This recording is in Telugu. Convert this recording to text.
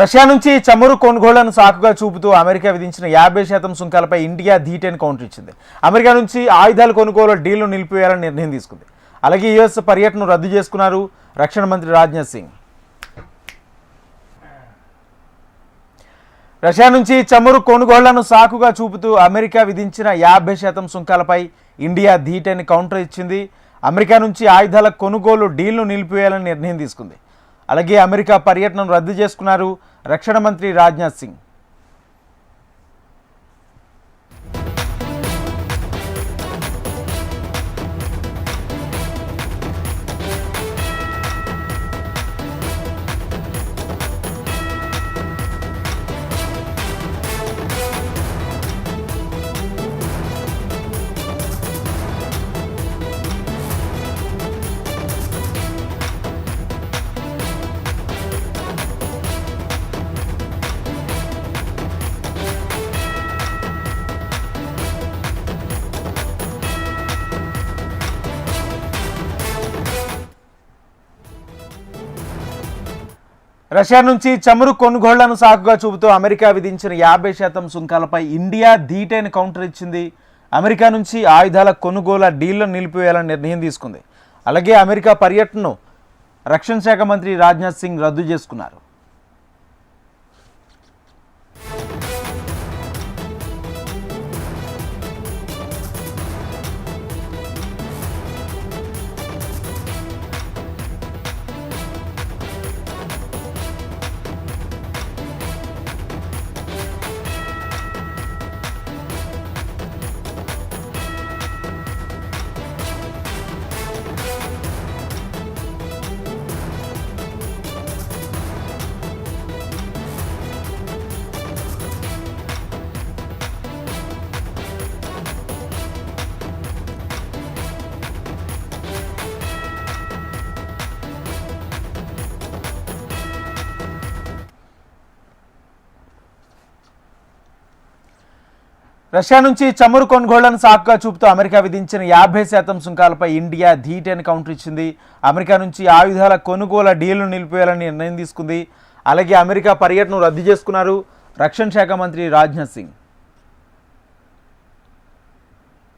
రష్యా నుంచి చమురు కొనుగోళ్ళను సాకుగా చూపుతూ అమెరికా విధించిన యాభై శాతం సుంకాలపై ఇండియా ధీటైన కౌంటర్ ఇచ్చింది. అమెరికా నుంచి ఆయుధాల కొనుగోలు డీల్ను నిలిపివేయాలని నిర్ణయం తీసుకుంది. అలాగే యుఎస్ పర్యటనను రద్దు చేసుకున్నారు రక్షణ మంత్రి రాజ్నాథ్ సింగ్. రష్యా నుంచి చమురు కొనుగోళ్ళను సాకుగా చూపుతూ అమెరికా విధించిన యాభై శాతం సుంకాలపై ఇండియా ధీటైన కౌంటర్ ఇచ్చింది. అమెరికా నుంచి ఆయుధాల కొనుగోలు డీల్ను నిలిపివేయాలని నిర్ణయం తీసుకుంది. అలాగే అమెరికా పర్యటనను రద్దు చేసుకున్నారు రక్షణ మంత్రి రాజ్నాథ్ సింగ్. రష్యా నుంచి చమురు కొనుగోళ్ళను సాకుగా చూపుతూ అమెరికా విధించిన యాభై శాతం సుంకాలపై ఇండియా ధీటైన కౌంటర్ ఇచ్చింది. అమెరికా నుంచి ఆయుధాల కొనుగోల డీల్ను నిలిపివేయాలని నిర్ణయం తీసుకుంది. అలాగే అమెరికా పర్యటనను రక్షణ శాఖ మంత్రి రాజ్నాథ్ సింగ్ రద్దు చేసుకున్నారు. రష్యా నుంచి చమురు కొనుగోళ్ళను సాకుగా చూపుతూ అమెరికా విధించిన యాభై శాతం సుంకాలపై ఇండియా ధీటైన కౌంటర్ ఇచ్చింది. అమెరికా నుంచి ఆయుధాల కొనుగోల డీల్ను నిలిపేయాలని నిర్ణయం తీసుకుంది. అలాగే అమెరికా పర్యటనను రద్దు చేసుకున్నారు రక్షణ శాఖ మంత్రి రాజ్నాథ్ సింగ్.